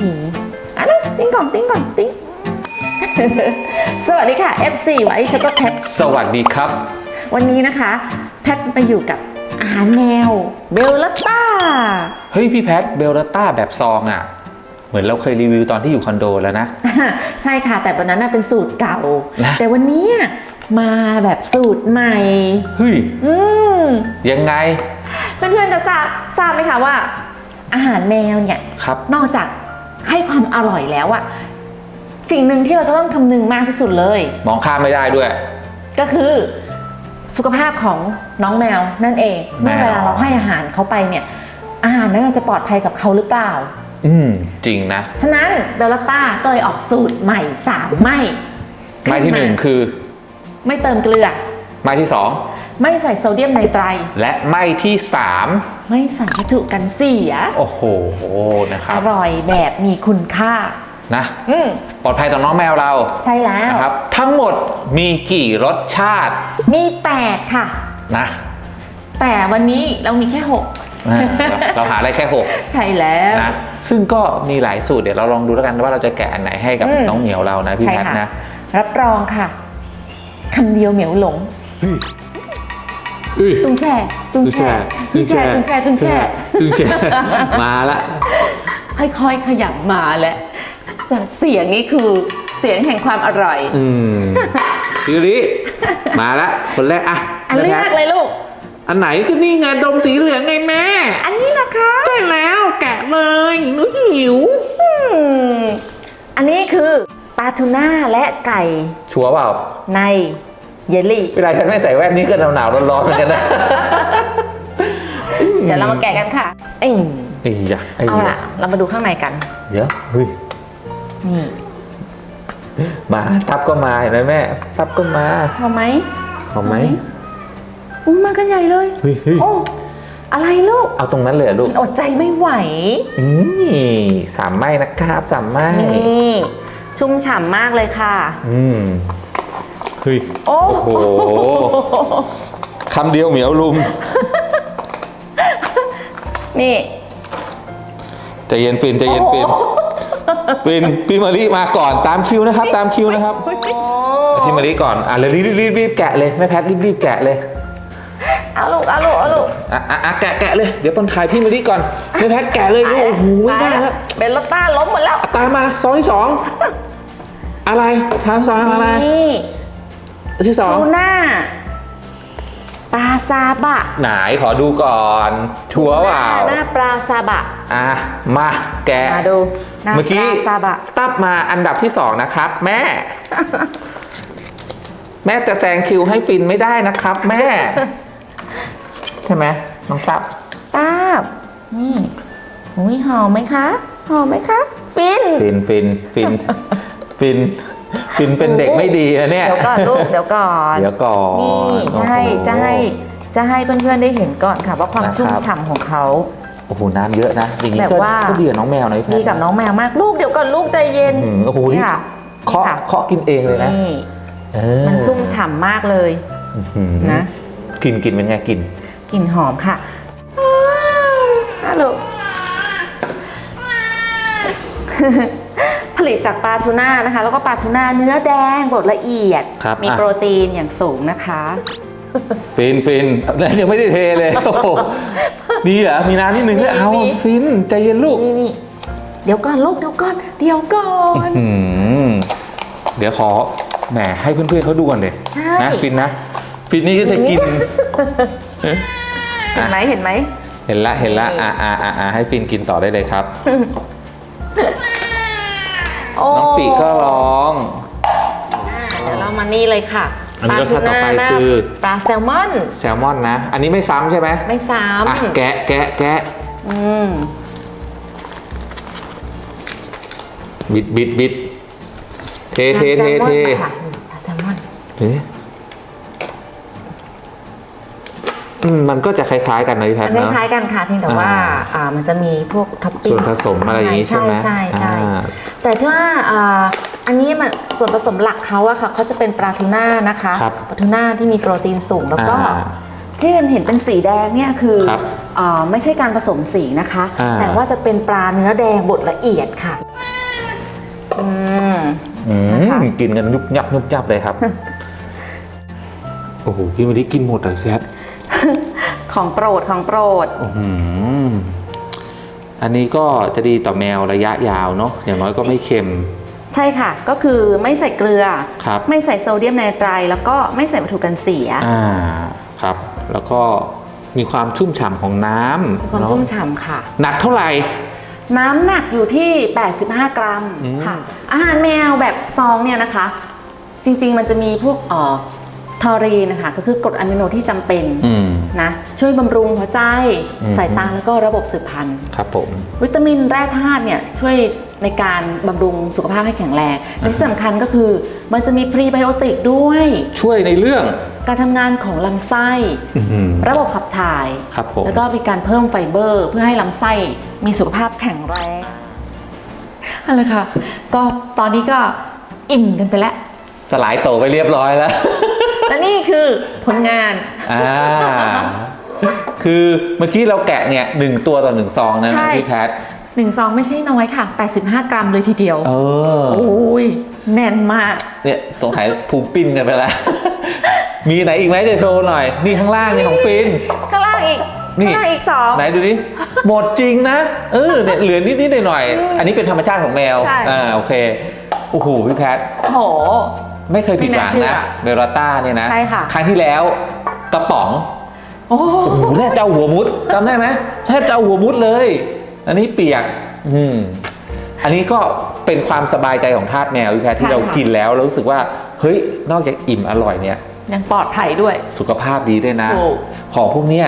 หืมอันนี้ติ้งก่อนติ้งก่อนติ้ง สวัสดีค่ะ FC ไว้ช็อกโกแพทสวัสดีครับ วันนี้นะคะ แพทมาอยู่กับอาหารแมวเบลลัตต้า เฮ้ยพี่แพทเบลลต้าแบบซองอะ เหมือนเราเคยรีวิวตอนที่อยู่คอนโดแล้วนะ ใช่ค่ะ แต่ตอนนั้นน่ะเป็นสูตรเก่า นะ แต่วันนี้มาแบบสูตรใหม่ เฮ้ยอืม ยังไงเพื่อนๆจะทราบทราบไหมคะว่า อาหารแมวเนี่ย ครับ นอกจาก ให้ความอร่อยแล้วอะสิ่งหนึ่งที่เราจะต้องคำนึงมากที่สุดเลย มองข้ามไม่ได้ด้วย ก็คือสุขภาพของน้องแมวนั่นเองแมเมื่อวเวลาเราให้อาหารเขาไปเนี่ย อาหารนั้นจะปลอดภัยกับเขาหรือเปล่า อืมจริงนะ ฉะนั้นเบลลต้าก็เลยออกสูตรใหม่สามไม่ ไม้ที่หนึ่งคือ ไม่เติมเกลือ ไม้ที่สอง ไม่ใส่โซเดียมไนไตรและไม้ที่สามไม่ใส่วัตถุกันเสีย โอ้โหนะคอรับร่อยแบบมีคุณค่า นะ อืมปลอดภัยต่อน้องแมวเราใช่แล้ว นะครับ ทั้งหมดมีกี่รสชาติมี 8 ค่ะ นะ แต่วันนี้เรามีแค่ อ่าเราหาได้แค่หก6ใช่แล้ว นะ ซึ่งก็มีหลายสูตรเดี๋ยวเราลองดูแล้วกันว่าเราจะแกะอันไหนให้กับอืม น้องเหมียวเรานะพี่ใช่แพทค่ะ นะ รับรองค่ะคำเดียวเหมียวหลง อุ้ย ตุ้งแช่ตุ้งแช่ตุ้งแช่ตุ้งแช่ตุ้งแช่ตุ้งแช่มาละค่อยๆขยับมาแล้วแต่เสียงนี้คือเสียงแห่งความอร่อย อืมยูริมาละคนแรกอะอันแรกเลยลูก อันไหนก็นี่ไงดมสีเหลืองไงแม่ อันนี้นะคะได้แล้วแกะเลยหนูหิวอืมอันนี้คือปลาทูน่าและไก่ ชัวร์เปล่าใน เยลลี่ เวลาฉันไม่ใส่แว่นนี่ก็หนาวหนาวๆร้อนๆเหมือนกันนะเดี๋ยวเรามาแกะกันค่ะอืมไอ้ยะไอ้เอายะล่ะเรามาดูข้างในกัน เดี๋ยวเฮ้ยนี่มาทับก็มาเห็นไหมแม่ทับก็มาพอไหมเอาไหมอู้มากันใหญ่เลย เฮ้ยเฮ้ยโอ้ อะไรลูก เอาตรงนั้นเลยเหรอลูกอดใจไม่ไหว นี่สามไม้นะครับสามไม้นี่ ชุ่มฉ่ำมากเลยค่ะ อืม เฮ้ยโอ้โอ้โหคำเดียวเหมียวลุมนี่ใจเย็นฟินใจเย็นฟินฟินพี่มารีมาก่อนตามคิวนะครับ ตามคิวนะครับโอ้พี่มารีก่อนอะเลยรีบรีบรีบแกะเลยแม่แพทรีบรีบแกะเลยเอาลูกเอาลูกเอาลูกอะอะอะแกะแกะเลยเดี๋ยวต้นถ่ายพี่มารีก่อนแม่แพทแกะเลยโอ้โหไม่ได้แล้วเบลลต้าล้มหมดแล้วตามมาซองที่สองอะไรทำซองอะไรนี่ ที่สองทูน่าปลาซาบะไหนขอดูก่อนชัวร์เปล่าหน้าปลาซาบะ อะ มาแกะมาดูหน้าเมื่อปกี้ลาซาบะ ตับมาอันดับที่สองนะครับ แม่ แม่จะแซงคิวให้ฟินไม่ได้นะครับ แม่ ใช่ไหมน้องตับ ตาบนี่อุ้ยหอมไหมคะ หอมไหมคะ ฟิน ฟินฟินฟิน ฟิน ฟินเป็นเด็กไม่ดีนะเนี่ยเดี๋ยวก่อนลูกเดี๋ยวก่อนเดี๋ยวก่อนนี่จะให้โอ้โหจะให้จะให้เพื่อนๆได้เห็นก่อนค่ะว่าความนะครับชุ่มฉ่ำของเขาโอ้โหน้ำเยอะนะอย่างนี้แบบก็ว่าก็ดีกับน้องแมวนะพี่แพทดีกับน้องแมวมากลูกเดี๋ยวก่อนลูกใจเย็นอืมโอ้โหนี่ค่ะเคาะค่ะเคาะกินเองเลยนะนี่เออมันชุ่มฉ่ำมากเลยอื้อหือนะกลิ่นกลิ่นเป็นไงกลิ่นกลิ่นหอมค่ะฮัลโหล ผลิตจากปลาทูน่านะคะ แล้วก็ปลาทูน่าเนื้อแดงบดละเอียด ครับ มีอะโปรตีนอย่างสูงนะคะ ฟินฟินแล้วยังไม่ได้เทเลยโอ้โหดีเหรอมีน้ำนิดนึงด้วยเอามี ฟินใจเย็นลูกนี่นี่เดี๋ยวก่อนลูกเดี๋ยวก่อนเดี๋ยวก่อน อืมเดี๋ยวขอแหมให้เพื่อนๆเขาดูก่อนเด็ใช่ นะฟินนะ ฟินนี่ก็จะกิน เห็นไหมเห็นไหม เห็นละเห็นละนี่อ่าอ่าอ่าอ่าให้ฟินกินต่อได้เลยครับโอ้น้อง ปีก็ร้อง เดี๋ยวเรามานี่เลยค่ะอันนี้รสชาติต่อไปหน้าคือ ปลาแซลมอนแซลมอนนะ อันนี้ไม่ซ้ำใช่ไหมไม่ซ้อะำแกะแกะแกะอืมบิดบิดบิดเทเทเทเทค่ะปลาแซลมอน เอ๊ะอื มมันก็จะคล้ายๆกันนะพี่แพมัทนเนาะคล้ายๆกันค่ะเพียงแต่ว่าอ่าอ่ามันจะมีพวกท็อปปิ้งส่วนผสมอะไรอย่างงี้ใช่ไหมใช่ใช่อ่า แต่ถ้าอ่าอันนี้มันส่วนผสมหลักเขาอะค่ะเขาจะเป็นปลาทูน่านะคะครับปลาทูน่าที่มีโปรตีนสูงแล้วก็ อ่าที่เห็นเป็นสีแดงเนี่ยคือครับอ่าไม่ใช่การผสมสีนะคะ อ่า แต่ว่าจะเป็นปลาเนื้อแดงบดละเอียดค่ะอืม อืมนะคะ กินกันยุบยับยุบยับเลยครับ โอ้โหพี่มารีกินหมดเลยแคท ของโปรดของโปรดอืมอันนี้ก็จะดีต่อแมวระยะยาวเนาะอย่างน้อยก็ไม่เค็ม ใช่ค่ะ ก็คือไม่ใส่เกลือครับไม่ใส่โซเดียมไนไตรแล้วก็ไม่ใส่วัตถุกันเสียอ่าครับ แล้วก็มีความชุ่มฉ่ำของน้ำมีความเนอะชุ่มฉ่ำค่ะ หนักเท่าไหร่น้ำหนักอยู่ที่ 85 กรัมอืมค่ะ อาหารแมวแบบซองเนี่ยนะคะ จริงๆมันจะมีพวกเอ่อ ทอรีนนะคะก็คือกรดอะมิโนที่จำเป็นอืมนะช่วยบำรุงหัวใจอืมสายตาแล้วก็ระบบสืบพันธุ์ครับผมวิตามินแร่ธาตุเนี่ยช่วยในการบำรุงสุขภาพให้แข็งแรงและที่สำคัญก็คือมันจะมีพรีไบโอติกด้วย ช่วยในเรื่องการทำงานของลำไส้อื้อหือระบบขับถ่ายครับผมแล้วก็มีการเพิ่มไฟเบอร์ เพื่อให้ลำไส้มีสุขภาพแข็งแรงอะไรค่ะ ก็ตอนนี้ก็อิ่มกันไปแล้ว สลายโตไปเรียบร้อยแล้วและนี่ คือผลงาน อ่า คือเมื่อกี้เราแกะเนี่ยหนึ่งตัวต่อหนึ่งซองนะใช่ พี่แพท หนึ่งซองไม่ใช่น้อยค่ะ 85 กรัมเลยทีเดียว เออ โอ้ย แน่นมาก เนี่ยตรงไหนพุงปิ้นกันไปแล้ว มีไหนอีกไหมจะโชว์หน่อย นี่ข้างล่างนี่ของฟิน ข้างล่างอีก นี่ ข้างล่างอีกสอง ไหนดูดิหมดจริงนะ เออเนี่ยเหลือนิดนิดๆหน่อยๆอันนี้เป็นธรรมชาติของแมว ใช่ อ่า โอเค โอ้โห พี่แพท โห ไม่เคยผิดหวังไม่น่านะเชื่อเบลต้าเนี่ยนะใช่ค่ะ ครั้งที่แล้วกระป๋อง โอ้โอ้โหแทบจะเอาหัวมุดจำได้ไหมแทบจะเอาหัวมุดเลย อันนี้เปียก อืมอันนี้ก็เป็นความสบายใจของทาสแมวพี่แพทที่เรากินแล้วแล้วรู้สึกว่า เฮ้ยนอกจากอิ่มอร่อยเนี่ยยังปลอดภัยด้วย สุขภาพดีด้วยนะถูกของพวกเนี้ย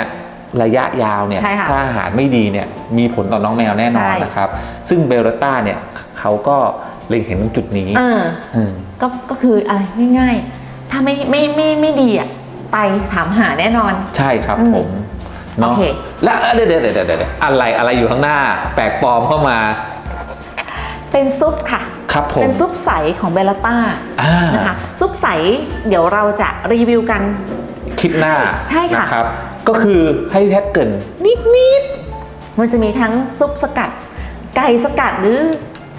ระยะยาวเนี่ยใช่ค่ะถ้าอาหารไม่ดีเนี่ยมีผลต่อน้องแมวแน่นอนใช่นะครับ ซึ่งเบลต้าเนี่ยเขาก็ เล็งเห็นตรงจุดนี้เอออืม ก็ก็คืออะไรง่ายๆ ถ้าไม่ไม่ไม่ไม่ดีอะไตถามหาแน่นอน ใช่ครับอืมผมเนาะโอเค และเดี๋ยวเดี๋ยวเดี๋ยวเดี๋ยวอะไรอะไรอยู่ข้างหน้า แปลกปลอมเข้ามาเป็นซุปค่ะ ครับผมเป็นซุปใสของเบลต้าอ่านะคะซุปใสเดี๋ยวเราจะรีวิวกัน คลิปหน้าใช่ค่ะ นะครับ ก็คือให้พี่แพทย์เกรินนิดนิดมันจะมีทั้งซุปสกัด ไก่สกัดหรือ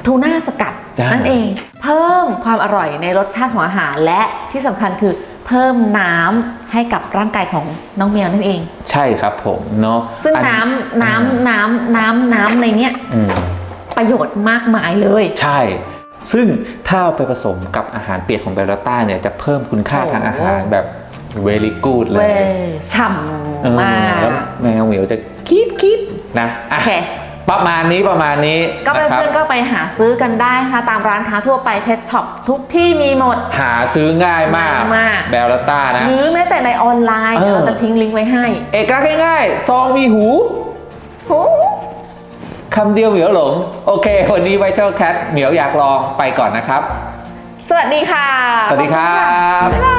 ทูน่าสกัดจ้า นั่นเองเพิ่มความอร่อยในรสชาติของอาหารและที่สำคัญคือเพิ่มน้ำให้กับร่างกายของน้องแมวนั่นเอง ใช่ครับผมเนาะซึ่งอัน้ำน้ำน้ำน้ำน้ำในเนี้ยอืมประโยชน์มากมายเลย ใช่ซึ่งถ้าเอาไปผสมกับอาหารเปียกของเบลต้าเนี่ยจะเพิ่มคุณค่าโอ้ทางอาหารแบบ very good เลเว้ยยฉ่เออำมากแล้วแมวเหมียวจะคิดคิดนะอะโอเค ประมาณนี้ประมาณนี้ก็นะครัเพื่อนๆก็ไปหาซื้อกันได้นะคะตามร้านค้าทั่วไปเพชช็อปทุกที่มีหมด หาซื้อง่ายมากง่ายมากเบลต้านะหรือแม้แต่ในออนไลน์เออเดี๋ยวเราจะทิ้งลิงก์ไว้ให้ เอกลักษณ์ง่ายๆซองมีหูโอ้คำเดียวเหมียวหลง โอเค วันนี้ไวท์เทลแคทเหมียวอยากลองไปก่อนนะครับ สวัสดีค่ะ สวัสดีครับ